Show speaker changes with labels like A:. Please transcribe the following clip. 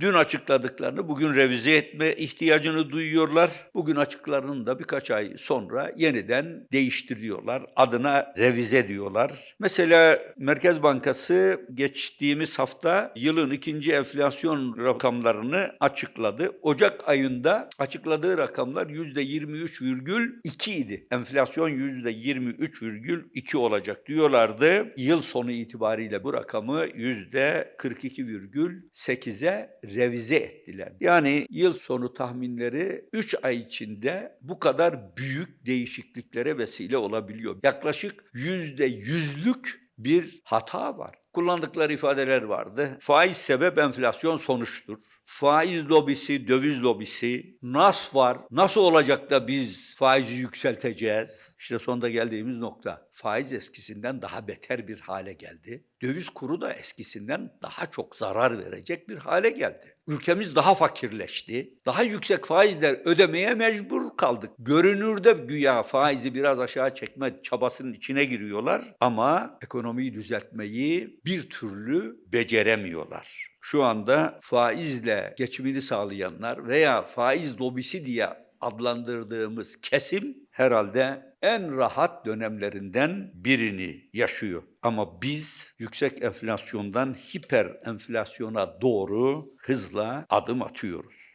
A: Dün açıkladıklarını bugün revize etme ihtiyacını duyuyorlar. Bugün açıklarını da birkaç ay sonra yeniden değiştiriyorlar. Adına revize diyorlar. Mesela Merkez Bankası geçtiğimiz hafta yılın ikinci enflasyon rakamlarını açıkladı. Ocak ayında açıkladığı rakamlar %23,2 idi. Enflasyon %23,2 olacak diyorlardı. Yıl sonu itibariyle bu rakamı %42,8'e revize ettiler. Yani yıl sonu tahminleri 3 ay içinde bu kadar büyük değişikliklere vesile olabiliyor. Yaklaşık %100'lük bir hata var. Kullandıkları ifadeler vardı. Faiz sebep enflasyon sonuçtur. Faiz lobisi, döviz lobisi, nas var. Nasıl olacak da biz faizi yükselteceğiz? İşte sonunda geldiğimiz nokta. Faiz eskisinden daha beter bir hale geldi. Döviz kuru da eskisinden daha çok zarar verecek bir hale geldi. Ülkemiz daha fakirleşti. Daha yüksek faizler ödemeye mecbur kaldık. Görünürde güya faizi biraz aşağı çekme çabasının içine giriyorlar ama ekonomiyi düzeltmeyi bir türlü beceremiyorlar. Şu anda faizle geçimini sağlayanlar veya faiz lobisi diye adlandırdığımız kesim herhalde en rahat dönemlerinden birini yaşıyor. Ama biz yüksek enflasyondan hiper enflasyona doğru hızla adım atıyoruz.